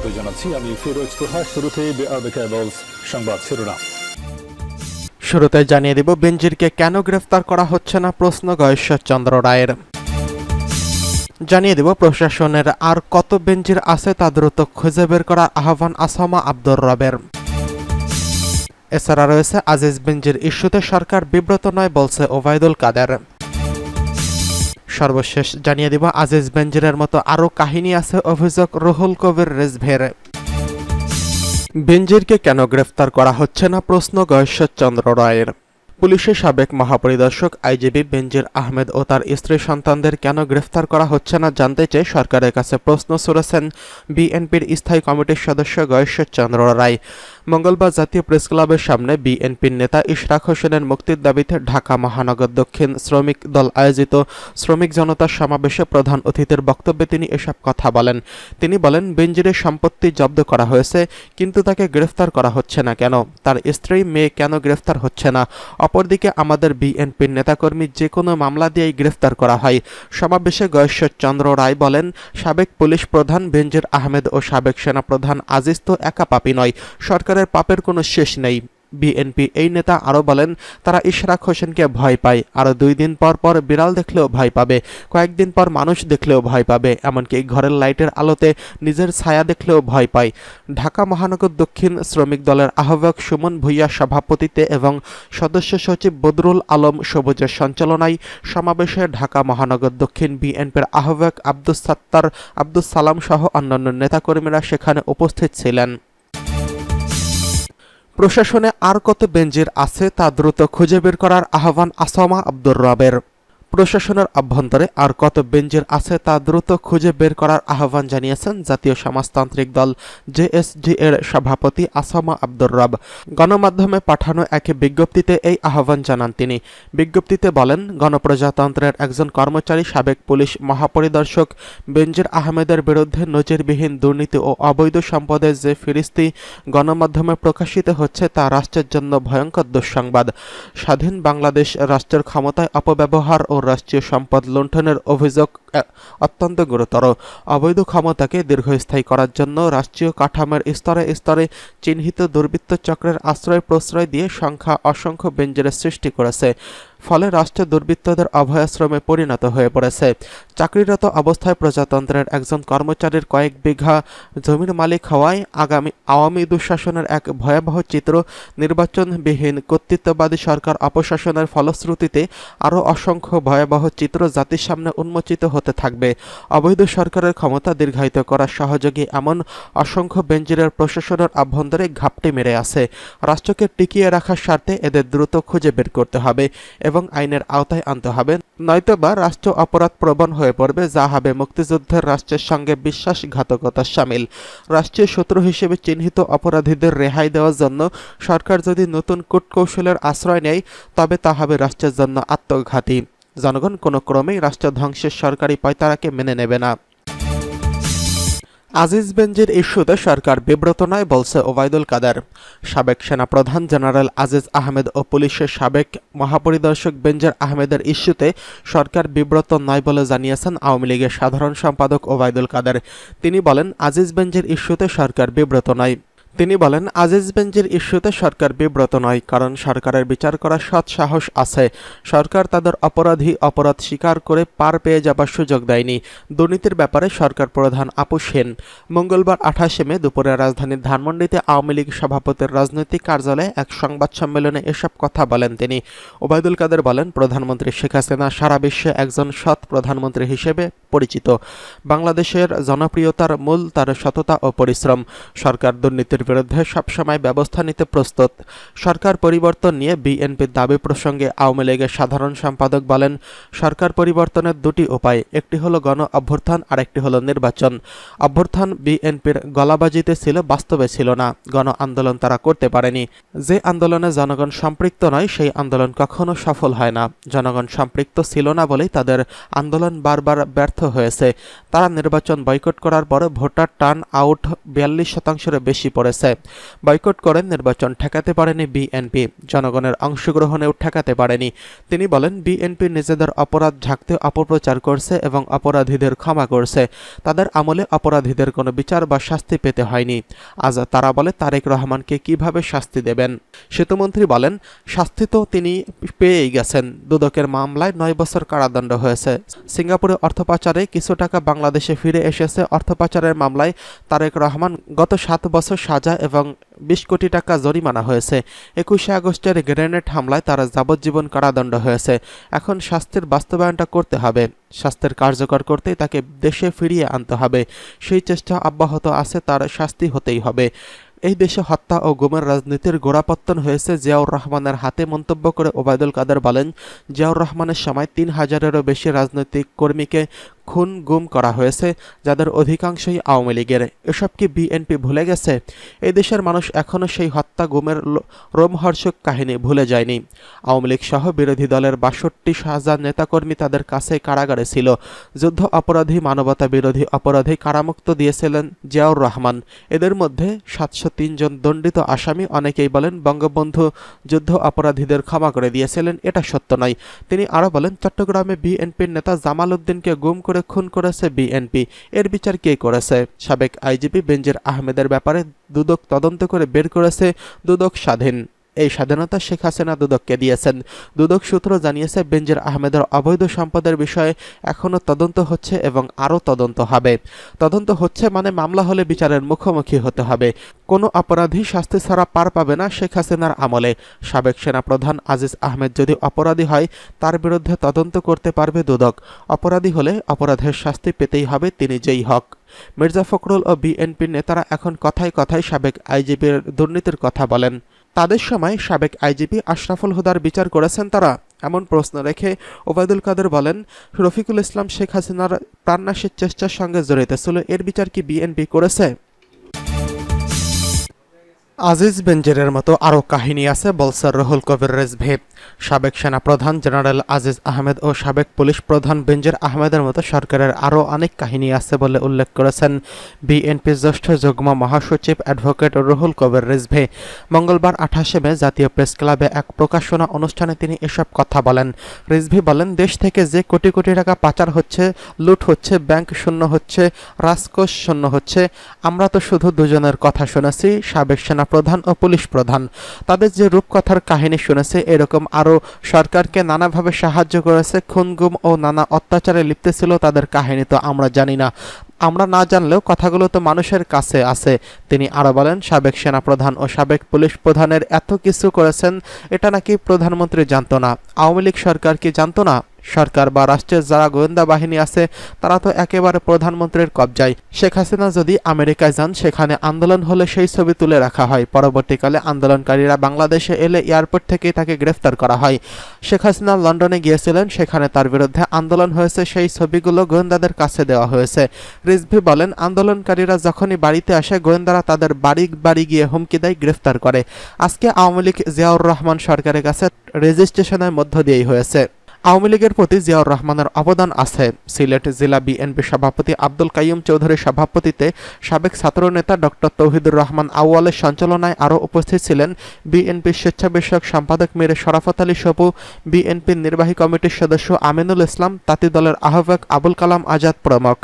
স্বাগত জানাচ্ছি। আমি ফিরোজ তোহা। শুরুতে সংবাদ শিরোনাম। শুরুতে জানিয়ে দেব, বেনজিরকে কেন গ্রেফতার করা হচ্ছে না প্রশ্ন গয়েশ্বর চন্দ্র রায়ের। জানিয়ে দেব, প্রশাসনের আর কত বেঞ্জির আছে তা দ্রুত খুঁজে বের করার আহ্বান আসামা আব্দুর রবের। এছাড়া রয়েছে আজিজ বেঞ্জির ইস্যুতে সরকার বিব্রত নয় বলছে ওবায়দুল কাদের। সর্বশেষ জানিয়ে দিব, আজিজ বেঞ্জিরের মতো আরও কাহিনী আছে অভিযোগ রুহুল কবির রেজভের। বেঞ্জিরকে কেন গ্রেফতার করা হচ্ছে না প্রশ্ন গয়েশ্বর চন্দ্র রায়ের। পুলিশের সাবেক মহাপরিদর্শক আইজিবি বেনজির আহমেদ ও তার স্ত্রী সন্তানদের কেন গ্রেফতার করা হচ্ছে না জানতে চেয়ে সরকারের কাছে প্রশ্ন ছড়েছেন বিএনপির স্থায়ী কমিটির সদস্য গয়েশ্বর চন্দ্র রায়। মঙ্গলবার জাতীয় প্রেস ক্লাবের সামনে বিএনপির নেতা ইশরাক হোসেনের মুক্তির দাবিতে ঢাকা মহানগর দক্ষিণ শ্রমিক দল আয়োজিত শ্রমিক জনতার সমাবেশে প্রধান অতিথির বক্তব্যে তিনি এসব কথা বলেন। তিনি বলেন বেঞ্জিরের সম্পত্তি জব্দ করা হয়েছে, কিন্তু তাকে গ্রেফতার করা হচ্ছে না কেন? তার স্ত্রী, মেয়ে কেন গ্রেফতার হচ্ছে না? অপরদিকে আমাদের বিএনপির নেতাকর্মী যে কোনো মামলা দিয়েই গ্রেফতার করা হয়। সমাবেশে গয়েশ্বর চন্দ্র রায় বলেন, সাবেক পুলিশ প্রধান বেঞ্জির আহমেদ ও সাবেক সেনাপ্রধান আজিজ তো একা পাপি নয়। সরকারের পাপের কোনো শেষ নেই। বিএনপি এই নেতা আরও বলেন, তারা ইশরাক হোসেনকে ভয় পায়। আরও দুই দিন পর পর বিড়াল দেখলেও ভয় পাবে। কয়েকদিন পর মানুষ দেখলেও ভয় পাবে। এমনকি ঘরের লাইটের আলোতে নিজের ছায়া দেখলেও ভয় পায়। ঢাকা মহানগর দক্ষিণ শ্রমিক দলের আহ্বায়ক সুমন ভুইয়া সভাপতিত্বে এবং সদস্য সচিব বদরুল আলম সবুজের সঞ্চালনায় সমাবেশে ঢাকা মহানগর দক্ষিণ বিএনপির আহ্বায়ক আব্দুস সাত্তার, আব্দুস সালাম সহ অন্যান্য নেতাকর্মীরা সেখানে উপস্থিত ছিলেন। প্রশাসনে আর কত বেঞ্জের আছে তা দ্রুত খুঁজে বের করার আহ্বান আসামা আব্দুর রবের। প্রশাসনের অভ্যন্তরে আর কত বেঞ্জির আছে তা দ্রুত খুঁজে বের করার আহ্বান জানিয়েছেন জাতীয় সমাজতান্ত্রিক দল জেএসডি এর সভাপতি আসামা আব্দুর রব। গণমাধ্যমে পাঠানো এক বিজ্ঞপ্তিতে এই আহ্বান জানান তিনি। বিজ্ঞপ্তিতে বলেন, গণপ্রজাতন্ত্রের একজন কর্মচারী সাবেক পুলিশ মহাপরিদর্শক বেনজির আহমেদের বিরুদ্ধে নজিরবিহীন দুর্নীতি ও অবৈধ সম্পদের যে ফিরিস্তি গণমাধ্যমে প্রকাশিত হচ্ছে তা রাষ্ট্রের জন্য ভয়ঙ্কর দুঃসংবাদ। স্বাধীন বাংলাদেশ রাষ্ট্রের ক্ষমতায় অপব্যবহার ও রাষ্ট্রীয় সম্পদ লুণ্ঠনের অভিযোগ অত্যন্ত গুরুতর। অবৈধ ক্ষমতাকে দীর্ঘস্থায়ী করার জন্য রাষ্ট্রীয় কাঠামোর স্তরে স্তরে চিহ্নিত দুর্বৃত্ত চক্রের আশ্রয় প্রশ্রয় দিয়ে সংখ্যা অসংখ্য বেঞ্জের সৃষ্টি করেছে। ফলে রাষ্ট্র দুর্বৃত্তদের অভয়াশ্রমে পরিণত হয়ে পড়েছে। চাকরিরত অবস্থায় প্রজাতন্ত্রের একজন কর্মচারীর কয়েক বিঘা জমির মালিক হওয়ায় আগামী আওয়ামী দুঃশাসনের এক ভয়াবহ চিত্র নির্বাচনবিহীন কর্তৃত্ববাদী সরকার অপশাসনের ফলশ্রুতিতে আরও অসংখ্য ভয়াবহ চিত্র জাতির সামনে উন্মোচিত হতে থাকবে। অবৈধ সরকারের ক্ষমতা দীর্ঘায়িত করার সহযোগী এমন অসংখ্য বেঞ্জিরের প্রশাসনের অভ্যন্তরে ঘাপটি মেরে আছে। রাষ্ট্রকে টিকিয়ে রাখার স্বার্থে এদের দ্রুত খুঁজে বের করতে হবে এবং আইনের আওতায় আনতে হবে। নয়তোবা রাষ্ট্র অপরাধ প্রবণ হয়ে পড়বে, যা হবে মুক্তিযুদ্ধের রাষ্ট্রের সঙ্গে বিশ্বাসঘাতকতার সামিল। রাষ্ট্রীয় শত্রু হিসেবে চিহ্নিত অপরাধীদের রেহাই দেওয়ার জন্য সরকার যদি নতুন কূটকৌশলের আশ্রয় নেয়, তবে তা হবে রাষ্ট্রের জন্য আত্মঘাতী। জনগণ কোনো ক্রমেই রাষ্ট্র ধ্বংসের সরকারি পয়তারাকে মেনে নেবে না। আজিজ বেঞ্জির ইস্যুতে সরকার বিব্রত নয় বলছে ওবায়দুল কাদের। সাবেক সেনাপ্রধান জেনারেল আজিজ আহমেদ ও পুলিশের সাবেক মহাপরিদর্শক বেঞ্জির আহমেদের ইস্যুতে সরকার বিব্রত নয় বলে জানিয়েছেন আওয়ামী লীগের সাধারণ সম্পাদক ওবায়দুল কাদের। তিনি বলেন, আজিজ বেঞ্জির ইস্যুতে সরকার বিব্রত নয়। তিনি বলেন, আজিজ বেঞ্জির ইস্যুতে সরকার বিব্রত নয়, কারণ সরকারের বিচার করার সৎ সাহস আছে। সরকার তাদের অপরাধী অপরাধ স্বীকার করে পার পেয়ে যাবার সুযোগ দেয়নি। দুর্নীতির ব্যাপারে সরকার প্রধান আপুস সেন মঙ্গলবার আঠাশে মে দুপুরে রাজধানীর ধানমন্ডিতে আওয়ামী লীগ সভাপতির রাজনৈতিক কার্যালয়ে এক সংবাদ সম্মেলনে এসব কথা বলেন তিনি। ওবায়দুল কাদের বলেন, প্রধানমন্ত্রী শেখ হাসিনা সারা বিশ্বে একজন সৎ প্রধানমন্ত্রী হিসেবে পরিচিত। বাংলাদেশের জনপ্রিয়তার মূল তার সততা ও পরিশ্রম। সরকার দুর্নীতির বিরুদ্ধে সবসময় ব্যবস্থা নিতে প্রস্তুত। সরকার পরিবর্তন নিয়ে বিএনপির দাবি প্রসঙ্গে আওয়ামী লীগের সাধারণ সম্পাদক বলেন, সরকার পরিবর্তনের দুটি উপায়, একটি হলো গণ অভ্যুত্থান আর একটি হলো নির্বাচন। অভ্যুত্থান বিএনপির গলাবাজিতে ছিল, বাস্তবে ছিল না। গণ আন্দোলন তারা করতে পারেনি। যে আন্দোলনে জনগণ সম্পৃক্ত নয়, সেই আন্দোলন কখনো সফল হয় না। জনগণ সম্পৃক্ত ছিল না বলেই তাদের আন্দোলন বারবার ব্যর্থ হয়েছে। তারা নির্বাচন বয়কট করার পরে ভোটার টার্ন আউট বিয়াল্লিশ শতাংশের বেশি পড়েছে। করেছে বয়কট করে নির্বাচন ঠেকাতে পারেনি বিএনপি। জনগণের অংশগ্রহণেও ঠেকাতে পারেনি। তিনি বলেন, বিএনপি নিজেদের অপরাধ ঢাকতে অপপ্রচার করছে এবং অপরাধীদের ক্ষমা করছে। তাদের আমলে অপরাধীদের কোনো বিচার বা শাস্তি পেতে হয়নি। আজ তারা বলে, তারেক রহমানকে কীভাবে শাস্তি দেবেন? সেতুমন্ত্রী বলেন, শাস্তি তো তিনি পেয়েই গেছেন। দুদকের মামলায় নয় বছর কারাদণ্ড হয়েছে। সিঙ্গাপুরে অর্থ পাচারে কিছু টাকা বাংলাদেশে ফিরে এসেছে। অর্থ পাচারের মামলায় তারেক রহমান গত সাত বছর সাজা এবং বিশ কোটি টাকা জরিমানা হয়েছে। একুশে আগস্টের গ্রেনেড হামলায় তার যাবজ্জীবন কারাদণ্ড হয়েছে। এখন শাস্তির বাস্তবায়নটা করতে হবে। স্বাস্থ্যের কার্যকর করতেই তাকে দেশে ফিরিয়ে আনতে হবে। সেই চেষ্টা অব্যাহত আছে, তার শাস্তি হতেই হবে। এই দেশে হত্যা ও গুমের রাজনীতির গোড়াপত্তন হয়েছে, জিয়াউর রহমানের হাতে মন্তব্য করে ওবায়দুল কাদের বলেন, জিয়াউর রহমানের সময় তিন হাজারেরও বেশি রাজনৈতিক কর্মীকে খুন গুম করা হয়েছে, যাদের অধিকাংশই আওয়ামী লীগের। এসব কি বিএনপি ভুলে গেছে? এই দেশের মানুষ এখনও সেই হত্যা গুমের রোমহর্ষক কাহিনী ভুলে যায়নি। আওয়ামী লীগ সহ বিরোধী দলের বাষট্টি হাজার নেতাকর্মী তাদের কাছে কারাগারে ছিল। যুদ্ধ অপরাধী, মানবতা বিরোধী অপরাধী কারামুক্ত দিয়েছিলেন জিয়াউর রহমান। এদের মধ্যে সাতশো জন দণ্ডিত আসামি, অনেকেই বলেন বঙ্গবন্ধু যুদ্ধ অপরাধীদের ক্ষমা করে দিয়েছিলেন, এটা সত্য নয়। তিনি আরও বলেন, চট্টগ্রামে বিএনপির নেতা জামাল উদ্দিনকে গুম করে খুন করেছে বিএনপি এর বিচার কে করেছে? সাবেক আইজিপি বেঞ্জের আহমেদের ব্যাপারে দুদক তদন্ত করে বের করেছে দুদক স্বাধীন। এই স্বাধীনতা শেখ হাসিনা দুদককে দিয়েছেন। দুদক সূত্র জানিয়েছে, বেনজির আহমেদের অবৈধ সম্পদের বিষয়ে এখনও তদন্ত হচ্ছে এবং আরও তদন্ত হবে। তদন্ত হচ্ছে মানে মামলা হলে বিচারের মুখোমুখি হতে হবে। কোনো অপরাধী শাস্তি ছাড়া পার পাবে না শেখ হাসিনার আমলে। সাবেক সেনাপ্রধান আজিজ আহমেদ যদি অপরাধী হয়, তার বিরুদ্ধে তদন্ত করতে পারবে দুদক। অপরাধী হলে অপরাধের শাস্তি পেতেই হবে তিনি যেই হক। মির্জা ফখরুল ও বিএনপির নেতারা এখন কথায় কথায় সাবেক আইজিপির দুর্নীতির কথা বলেন। তাদের সময় সাবেক আইজিপি আশরাফুল হুদার বিচার করেছেন তারা, এমন প্রশ্ন রেখে ওবায়দুল কাদের বলেন, রফিকুল ইসলাম, শেখ হাসিনার প্রাণনাশের চেষ্টার সঙ্গে জড়িত ছিল, এর বিচার কি বিএনপি করেছে? আজিজ বেঞ্জেরের মতো আরও কাহিনী আছে বলছে রহুল কবির রেজভে। সাবেক সেনাপ্রধান জেনারেল আজিজ আহমেদ ও সাবেক পুলিশ প্রধান বেঞ্জের আহমেদের মতো সরকারের আরও অনেক কাহিনী আছে বলে উল্লেখ করেছেন বিএনপির জ্যেষ্ঠ যুগ্ম মহাসচিব অ্যাডভোকেট রহুল কবির রিজভে। মঙ্গলবার আঠাশে মে জাতীয় প্রেস ক্লাবে এক প্রকাশনা অনুষ্ঠানে তিনি এসব কথা বলেন। রিজভি বলেন, দেশ থেকে যে কোটি কোটি টাকা পাচার হচ্ছে, লুট হচ্ছে, ব্যাংক শূন্য হচ্ছে, রাজকোষ শূন্য হচ্ছে, আমরা তো শুধু দুজনের কথা শুনেছি, সাবেক সেনাপ্রধান ও পুলিশ প্রধান। তাদের যে রূপকথার কাহিনী শুনেছে, এরকম আরও সরকারকে নানাভাবে সাহায্য করেছে, খুনগুম ও নানা অত্যাচারে লিপ্ত ছিল তাদের কাহিনী, তো আমরা জানি না। আমরা না জানলেও কথাগুলো তো মানুষের কাছে আছে। তিনি আরও বলেন, সাবেক সেনাপ্রধান ও সাবেক পুলিশ প্রধানের এত কিছু করেছেন, এটা নাকি প্রধানমন্ত্রী জানতো না। আওয়ামী লীগ সরকার কি জানতো না? সরকার বা রাষ্ট্রের যারা গোয়েন্দা বাহিনী আছে, তারা তো একেবারে প্রধানমন্ত্রীর কবজায়। শেখ হাসিনা যদি আমেরিকায় যান, সেখানে আন্দোলন হলে সেই ছবি তুলে রাখা হয়। পরবর্তীকালে আন্দোলনকারীরা বাংলাদেশে এলে এয়ারপোর্ট থেকেই তাকে গ্রেফতার করা হয়। শেখ হাসিনা লন্ডনে গিয়েছিলেন, সেখানে তার বিরুদ্ধে আন্দোলন হয়েছে, সেই ছবিগুলো গোয়েন্দাদের কাছে দেওয়া হয়েছে। রিজভি বলেন, আন্দোলনকারীরা যখনই বাড়িতে আসে, গোয়েন্দারা তাদের বাড়ি বাড়ি গিয়ে হুমকি দেয়, গ্রেফতার করে। আজকে আওয়ামী লীগ জিয়াউর রহমান সরকারের কাছে রেজিস্ট্রেশনের মধ্য দিয়েই হয়েছে। আওয়ামী লীগের প্রতি জিয়াউর রহমানের অবদান আছে। সিলেট জেলা বিএনপি সভাপতি আব্দুল কাইয়ুম চৌধুরীর সভাপতিতে সাবেক ছাত্রনেতা ডক্টর তৌহিদুর রহমান আউয়ালের সঞ্চালনায় আরও উপস্থিত ছিলেন বিএনপির স্বেচ্ছা বিষয়ক সম্পাদক মীর শরাফত আলী সপু বিএনপির নির্বাহী কমিটির সদস্য আমিনুল ইসলাম, তাঁতি দলের আহ্বায়ক আবুল কালাম আজাদ প্রমুখ।